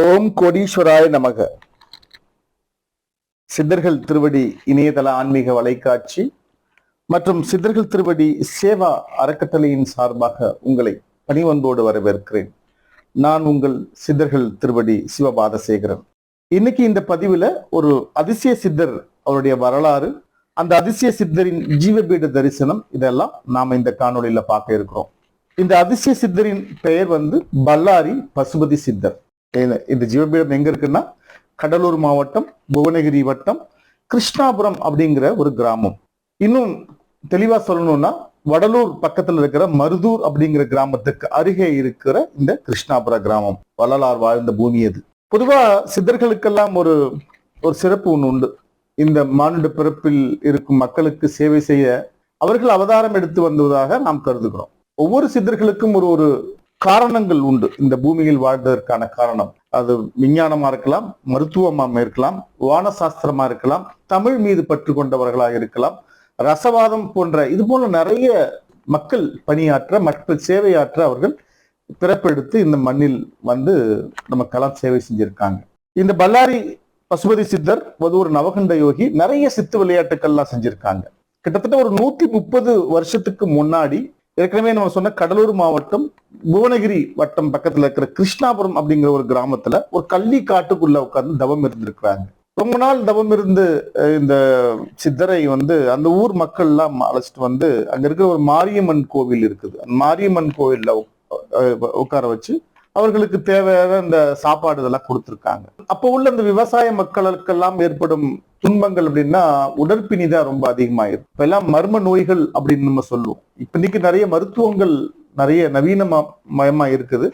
ஓம் கோடீஸ்வராய நமக. சித்தர்கள் திருவடி இணையதள ஆன்மீக வலைக்காட்சி மற்றும் சித்தர்கள் திருவடி சேவா அறக்கட்டளையின் சார்பாக உங்களை பணிவன்போடு வரவேற்கிறேன். நான் உங்கள் சித்தர்கள் திருவடி சிவபாதசேகரன். இன்னைக்கு இந்த பதிவுல ஒரு அதிசய சித்தர் அவருடைய வரலாறு அந்த அதிசய சித்தரின் ஜீவபீட தரிசனம் இதெல்லாம் நாம இந்த காணொளியில பார்க்க இருக்கிறோம். இந்த அதிசய சித்தரின் பெயர் வந்து பல்லாரி பசுபதி சித்தர். இந்த- ஜீவபீடம் எங்க இருக்குன்னா கடலூர் மாவட்டம் புவனகிரி வட்டம் கிருஷ்ணாபுரம் அப்படிங்கிற ஒரு கிராமம். இன்னும் தெளிவா சொல்லணும்னா வடலூர் பக்கத்துல இருக்கிற மருதூர் அப்படிங்கிற கிராமத்துக்கு அருகே இருக்கிற இந்த கிருஷ்ணாபுர கிராமம். வள்ளலார் வாழ்ந்த பூமி அது. பொதுவா சித்தர்களுக்கெல்லாம் ஒரு ஒரு சிறப்பு ஒண்ணு உண்டு. இந்த மானுட பிறப்பில் இருக்கும் மக்களுக்கு சேவை செய்ய அவர்கள் அவதாரம் எடுத்து வந்ததாக நாம் கருதுகிறோம். ஒவ்வொரு சித்தர்களுக்கும் ஒரு ஒரு காரணங்கள் உண்டு. இந்த பூமியில் வாழ்ந்ததற்கான காரணம். அது விஞ்ஞானமா இருக்கலாம் மருத்துவமா இருக்கலாம் வானசாஸ்திரமா இருக்கலாம் தமிழ் மீது பற்று கொண்டவர்களாக இருக்கலாம். ரசவாதம் போன்ற இது போல நிறைய மக்கள் பணியாற்ற மக்கள் சேவையாற்ற அவர்கள் பிறப்பெடுத்து இந்த மண்ணில் வந்து நமக்கெல்லாம் சேவை செஞ்சிருக்காங்க. இந்த பல்லாரி பசுபதி சித்தர் ஒரு நவகண்ட யோகி நிறைய சித்து விளையாட்டுக்கள்லாம் செஞ்சிருக்காங்க. கிட்டத்தட்ட ஒரு நூத்தி முப்பது வருஷத்துக்கு முன்னாடி ஏற்கனவே நம்ம சொன்ன கடலூர் மாவட்டம் புவனகிரி வட்டம் பக்கத்துல இருக்கிற கிருஷ்ணாபுரம் அப்படிங்கிற ஒரு கிராமத்துல ஒரு கள்ளி காட்டுக்குள்ள உட்கார்ந்து தவம் இருந்திருக்கிறாங்க. ரொம்ப நாள் தவம் இருந்து அஹ், இந்த சித்தரை வந்து அந்த ஊர் மக்கள் எல்லாம் அழைச்சிட்டு வந்து அங்க இருக்கிற ஒரு மாரியம்மன் கோவில் இருக்குது. அந்த மாரியம்மன் கோவில்ல உட்கார வச்சு அவர்களுக்கு தேவையான இந்த சாப்பாடு இதெல்லாம் கொடுத்துருக்காங்க. அப்போ உள்ள இந்த விவசாய மக்களுக்கெல்லாம் ஏற்படும் துன்பங்கள் அப்படின்னா உடற்பிணி தான் ரொம்ப அதிகமாயிரும் இப்ப எல்லாம் மர்ம நோய்கள் அப்படின்னு நம்ம சொல்லுவோம். இப்ப இன்னைக்கு நிறைய மருத்துவங்கள் நிறைய நவீன ம- மயமா இருக்குது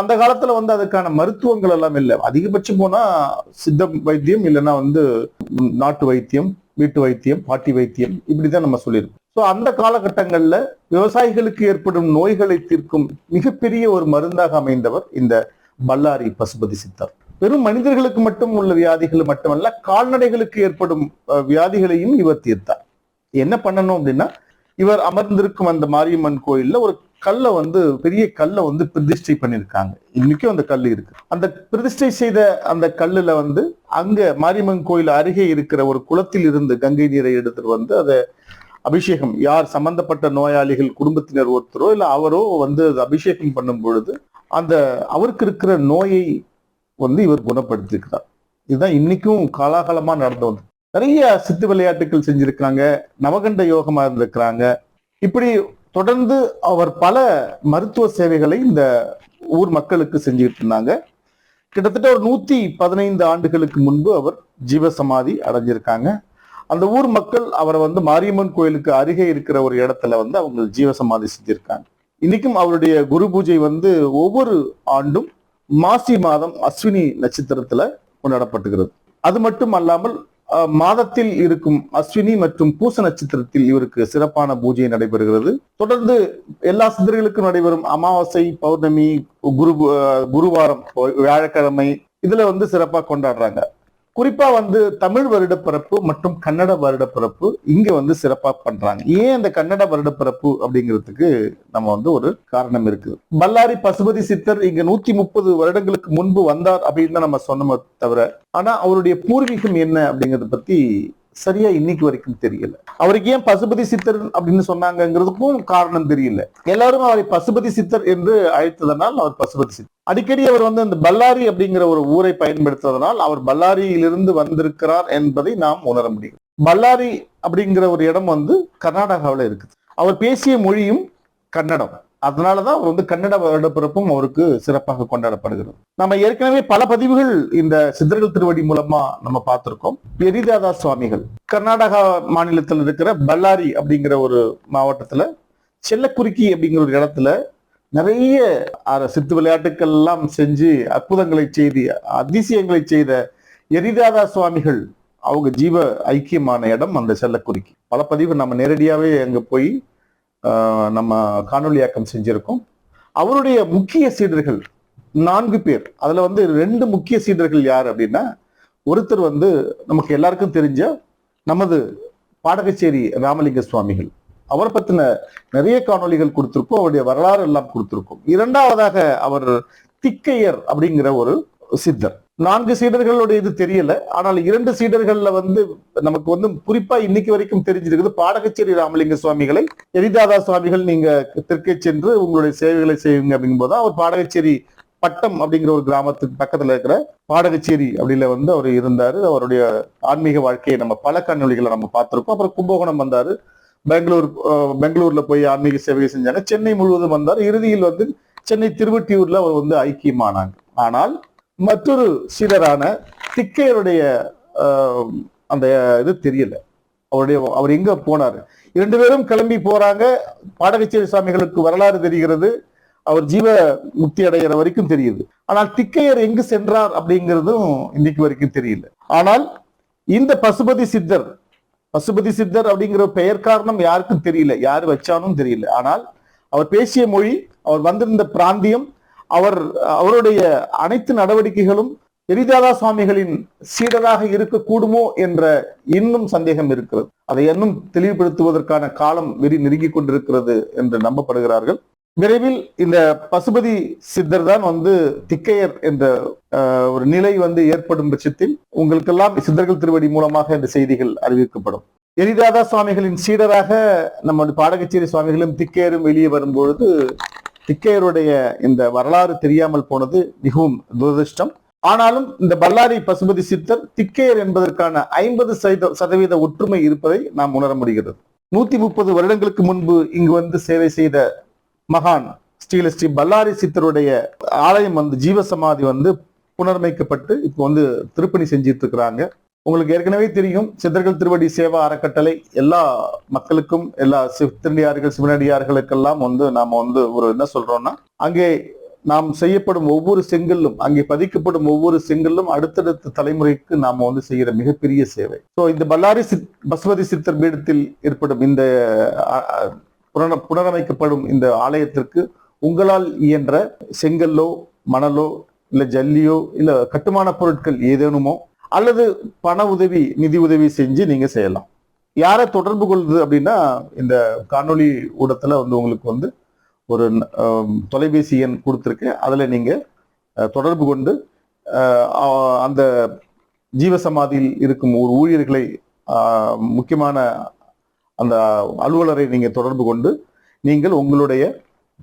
அந்த காலத்துல வந்து அதுக்கான மருத்துவங்கள் எல்லாம் இல்லை. அதிகபட்சம் போனா சித்த வைத்தியம் இல்லைன்னா வந்து நாட்டு வைத்தியம் வீட்டு வைத்தியம் பாட்டி வைத்தியம் இப்படிதான் நம்ம சொல்லியிருக்கோம். ஸோ அந்த காலகட்டங்கள்ல விவசாயிகளுக்கு ஏற்படும் நோய்களை தீர்க்கும் மிகப்பெரிய ஒரு மருந்தாக அமைந்தவர் இந்த பல்லாரி பசுபதி சித்தர். வெறும் மனிதர்களுக்கு மட்டும் உள்ள வியாதிகள் மட்டுமல்ல கால்நடைகளுக்கு ஏற்படும் வியாதிகளையும் இவர் தீர்த்தார். என்ன பண்ணணும் அப்படின்னா இவர் அமர்ந்திருக்கும் அந்த மாரியம்மன் கோயில்ல ஒரு கல்லை வந்து பெரிய கல்லை வந்து பிரதிஷ்டை பண்ணியிருக்காங்க. இன்னைக்கும் அந்த கல் இருக்கு. அந்த பிரதிஷ்டை செய்த அந்த கல்லுல வந்து அங்க மாரியம்மன் கோயில் அருகே இருக்கிற ஒரு குளத்தில் இருந்து கங்கை நீரை எடுத்துட்டு வந்து அதை அபிஷேகம் யார் சம்பந்தப்பட்ட நோயாளிகள் குடும்பத்தினர் ஒருத்தரோ இல்ல அவரோ வந்து அபிஷேகம் பண்ணும் பொழுது அந்த அவருக்கு இருக்கிற நோயை வந்து இவர் குணப்படுத்திருக்கிறார் இதுதான் இன்னைக்கும் காலாகாலமா நடந்து வந்து நிறைய சித்து விளையாட்டுகள் செஞ்சிருக்காங்க நவகண்ட யோகமா இருந்திருக்கிறாங்க. இப்படி தொடர்ந்து அவர் பல மருத்துவ சேவைகளை இந்த ஊர் மக்களுக்கு செஞ்சுக்கிட்டு இருந்தாங்க. கிட்டத்தட்ட ஒரு நூத்தி பதினைந்து ஆண்டுகளுக்கு முன்பு அவர் ஜீவசமாதி அடைஞ்சிருக்காங்க. அந்த ஊர் மக்கள் அவரை வந்து மாரியம்மன் கோயிலுக்கு அருகே இருக்கிற ஒரு இடத்துல வந்து அவங்க ஜீவசமாதி செஞ்சிருக்காங்க. இன்னைக்கும் அவருடைய குரு பூஜை வந்து ஒவ்வொரு ஆண்டும் மாசி மாதம் அஸ்வினி நட்சத்திரத்துல கொண்டாடப்பட்டுகிறது. அது மட்டும் அல்லாமல் மாதத்தில் இருக்கும் அஸ்வினி மற்றும் பூச நட்சத்திரத்தில் இவருக்கு சிறப்பான பூஜை நடைபெறுகிறது. தொடர்ந்து எல்லா சித்தர்களுக்கும் நடைபெறும் அமாவாசை பௌர்ணமி குரு குருவாரம் வியாழக்கிழமை இதுல வந்து சிறப்பா கொண்டாடுறாங்க. குறிப்பா வந்து தமிழ் வருடப்பிறப்பு மற்றும் கன்னட வருடப்பிறப்பு இங்க வந்து சிறப்பா பண்றாங்க. ஏன் அந்த கன்னட வருடப்பிறப்பு அப்படிங்கிறதுக்கு நம்ம வந்து ஒரு காரணம் இருக்கு. பல்லாரி பசுபதி சித்தர் இங்க நூத்தி முப்பது வருடங்களுக்கு முன்பு வந்தார் அப்படின்னு தான் நம்ம சொன்னோமே தவிர ஆனா அவருடைய பூர்வீகம் என்ன அப்படிங்கறத பத்தி சரியா இன்னைக்கு வரைக்கும் தெரியல. அவருக்கு ஏன் பசுபதி சித்தர் அப்படின்னு சொன்னாங்கிறதுக்கும் காரணம் தெரியல. எல்லாரும் அவரை பசுபதி சித்தர் என்று அழைத்ததனால் அவர் பசுபதி சித்தர். அடிக்கடி அவர் வந்து அந்த பல்லாரி அப்படிங்கிற ஒரு ஊரை பயன்படுத்துவதனால் அவர் பல்லாரியிலிருந்து வந்திருக்கிறார் என்பதை நாம் உணர முடியும். பல்லாரி அப்படிங்கிற ஒரு இடம் வந்து கர்நாடகாவில் இருக்குது. அவர் பேசிய மொழியும் கன்னடம். அதனாலதான் அவர் வந்து கன்னட வருடப்பிறப்பும் அவருக்கு சிறப்பாக கொண்டாடப்படுகிறது. நம்ம ஏற்கனவே பல பதிவுகள் இந்த சித்தர்கள் திருவடி மூலமா நம்ம பார்த்திருக்கோம். எரிதாதா சுவாமிகள் கர்நாடகா மாநிலத்தில் இருக்கிற பல்லாரி அப்படிங்கிற ஒரு மாவட்டத்துல செல்லக்குறுக்கி அப்படிங்கிற ஒரு இடத்துல நிறைய சித்து விளையாட்டுக்கள் எல்லாம் செஞ்சு அற்புதங்களை செய்து அதிசயங்களை செய்த எரிதாதா சுவாமிகள் அவங்க ஜீவ ஐக்கியமான இடம் அந்த செல்லக்குறிக்கி. பல பதிவு நம்ம நேரடியாவே அங்க போய் நம்ம காணொளியாக்கம் செஞ்சிருக்கோம். அவருடைய முக்கிய சீடர்கள் நான்கு பேர். அதுல வந்து ரெண்டு முக்கிய சீடர்கள் யார் அப்படின்னா ஒருத்தர் வந்து நமக்கு எல்லாருக்கும் தெரிஞ்ச நமது பாடகச்சேரி ராமலிங்க சுவாமிகள். அவரை பத்தின நிறைய காணொளிகள் கொடுத்திருக்கோம். அவருடைய வரலாறு எல்லாம் கொடுத்திருக்கோம். இரண்டாவதாக அவர் திக்கையர் அப்படிங்கிற ஒரு சித்தர். நான்கு சீடர்களுடைய இது தெரியல. ஆனால் இரண்டு சீடர்கள்ல வந்து நமக்கு வந்து குறிப்பா இன்னைக்கு வரைக்கும் தெரிஞ்சிருக்குது. பாடகச்சேரி ராமலிங்க சுவாமிகளை எரிதாதா சுவாமிகள் நீங்க தெற்கே சென்று உங்களுடைய சேவைகளை செய்யுங்க அப்படிங்கும்போது அவர் பாடகச்சேரி பட்டம் அப்படிங்கிற ஒரு கிராமத்துக்கு பக்கத்துல இருக்கிற பாடகச்சேரி அப்படில வந்து அவர் இருந்தாரு. அவருடைய ஆன்மீக வாழ்க்கையை நம்ம பல காணொளிகளை நம்ம பார்த்திருக்கோம். அப்புறம் கும்பகோணம் வந்தாரு. பெங்களூர் பெங்களூர்ல போய் ஆன்மீக சேவை செஞ்சாங்க. சென்னை முழுவதும் வந்தார். இறுதியில் வந்து சென்னை திருவட்டியூர்ல அவர் வந்து ஐக்கியமானாங்க. ஆனால் மற்றொரு சீடரான திக்கையருடைய அந்த இது தெரியல. அவருடைய அவர் எங்க போனாரு? இரண்டு பேரும் கிளம்பி போறாங்க. பாடகச்சேரி சுவாமிகளுக்கு வரலாறு தெரிகிறது. அவர் ஜீவ முக்தி அடைகிற வரைக்கும் தெரியுது. ஆனால் திக்கையர் எங்கு சென்றார் அப்படிங்கிறதும் இன்னைக்கு வரைக்கும் தெரியல. ஆனால் இந்த பசுபதி சித்தர் பசுபதி சித்தர் அப்படிங்கிற பெயர் காரணம் யாருக்கும் தெரியல. யார் வச்சானும் தெரியல. ஆனால் அவர் பேசிய மொழி அவர் வந்திருந்த பிராந்தியம் அவர் அவருடைய அனைத்து நடவடிக்கைகளும் எரிதாதா சுவாமிகளின் சீடராக இருக்கக்கூடுமோ என்ற இன்னும் சந்தேகம் இருக்கிறது. அதை இன்னும் தெளிவுபடுத்துவதற்கான காலம் வெறி நெருங்கி கொண்டிருக்கிறது என்று நம்பப்படுகிறார்கள். விரைவில் இந்த பசுபதி சித்தர் தான் வந்து திக்கையர் என்ற ஒரு நிலை வந்து ஏற்படும் பட்சத்தில் உங்களுக்கெல்லாம் சித்தர்கள் திருவடி மூலமாக இந்த செய்திகள் அறிவிக்கப்படும். எரிதாதா சுவாமிகளின் சீடராக நம்ம பாடகச்சேரி சுவாமிகளும் திக்கையரும் வெளியே வரும்பொழுது திக்கையருடைய இந்த வரலாறு தெரியாமல் போனது மிகவும் துரதிருஷ்டம். ஆனாலும் இந்த பல்லாரி பசுபதி சித்தர் திக்கையர் என்பதற்கான ஐம்பது சதவீத ஒற்றுமை இருப்பதை நாம் உணர முடிகிறது. நூத்தி முப்பது வருடங்களுக்கு முன்பு இங்கு வந்து சேவை செய்த மகான் ஸ்ரீல ஸ்ரீ பல்லாரி சித்தருடைய ஆலயம் வந்து ஜீவசமாதி வந்து புனரமைக்கப்பட்டு இப்போ வந்து திருப்பணி செஞ்சிட்டு இருக்கிறாங்க. உங்களுக்கு ஏற்கனவே தெரியும் சித்தர்கள் திருவடி சேவா அறக்கட்டளை எல்லா மக்களுக்கும் எல்லா சித்தடியார்கள் சிவனடியார்களுக்கெல்லாம் வந்து நாம் வந்து ஒரு என்ன சொல்றோம்னா அங்கே நாம் செய்யப்படும் ஒவ்வொரு செங்கல்லும் அங்கே பதிக்கப்படும் ஒவ்வொரு செங்கல்லும் அடுத்தடுத்த தலைமுறைக்கு நாம் வந்து செய்கிற மிகப்பெரிய சேவை. ஸோ இந்த பல்லாரி சித் பசுபதி சித்தர் பீடத்தில் ஏற்படும் இந்த புனர- புனரமைக்கப்படும் இந்த ஆலயத்திற்கு உங்களால் இயன்ற செங்கல்லோ மணலோ இல்லை ஜல்லியோ இல்லை கட்டுமான பொருட்கள் ஏதேனுமோ அல்லது பண உதவி நிதி உதவி செஞ்சு நீங்க செய்யலாம். யாரை தொடர்பு கொள்வது அப்படின்னா இந்த காணொளி ஊடத்தில் வந்து உங்களுக்கு வந்து ஒரு தொலைபேசி எண் கொடுத்துருக்கேன் அதுல நீங்க தொடர்பு கொண்டு அந்த ஜீவசமாதியில் இருக்கும் ஒரு ஊழியர்களை ஆஹ், முக்கியமான அந்த அலுவலரை நீங்கள் தொடர்பு கொண்டு நீங்கள் உங்களுடைய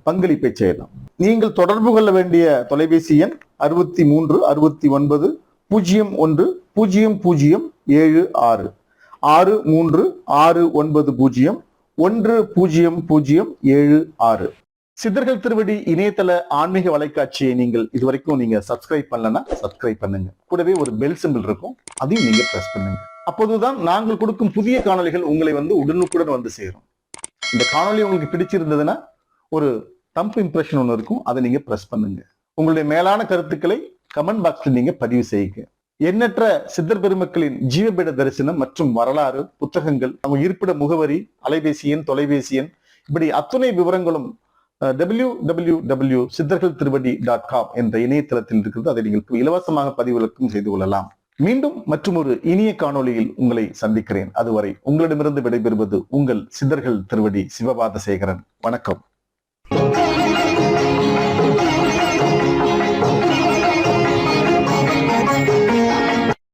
பங்களிப்பை செய்யலாம். நீங்கள் தொடர்பு கொள்ள வேண்டிய தொலைபேசி எண் அறுபத்தி மூன்று அறுபத்தி ஒன்பது பூஜ்ஜியம் ஒன்று பூஜ்ஜியம் பூஜ்ஜியம் ஏழு ஆறு. ஆறு மூன்று ஆறு ஒன்பது பூஜ்ஜியம் ஒன்று பூஜ்ஜியம் பூஜ்ஜியம் ஏழு ஆறு. சித்தர்கள் திருவடி இணையதள ஆன்மீக வலைக்காட்சியை நீங்கள் இதுவரைக்கும் நீங்க சப்ஸ்கிரைப் பண்ணலன்னா சப்ஸ்கிரைப் பண்ணுங்க. கூடவே ஒரு பெல் சிம்பிள் இருக்கும் அதையும் நீங்க பிரஸ் பண்ணுங்க. அப்போதுதான் நாங்கள் கொடுக்கும் புதிய காணொளிகள் உங்களை வந்து உடனுக்குடன் வந்து சேரும். இந்த காணொளி உங்களுக்கு பிடிச்சிருந்ததுன்னா ஒரு தம்ப் இம்ப்ரெஷன் ஒன்று இருக்கும் அதை நீங்க பிரஸ் பண்ணுங்க. உங்களுடைய மேலான கருத்துக்களை கமெண்ட் பாக்ஸ்ல நீங்க பதிவு செய்யுங்க. எண்ணற்ற சித்தர் பெருமக்களின் ஜீவபீட தரிசனம் மற்றும் வரலாறு புத்தகங்கள் அவங்க இருப்பிட முகவரி அலைபேசி எண் தொலைபேசி எண் இப்படி அத்துணை விவரங்களும் டபிள்யூ டபிள்யூ டபிள்யூ சித்தர்கள் திருவடி டாட் காம் என்ற இணையதளத்தில் இருக்கிறது. அதை நீங்கள் இலவசமாக பதிவிறக்கம் செய்து கொள்ளலாம். மீண்டும் மற்றும் ஒரு இனிய காணொளியில் உங்களை சந்திக்கிறேன். அதுவரை உங்களிடமிருந்து விடைபெறுவது உங்கள் சித்தர்கள் திருவடி சிவபாத சேகரன் வணக்கம்.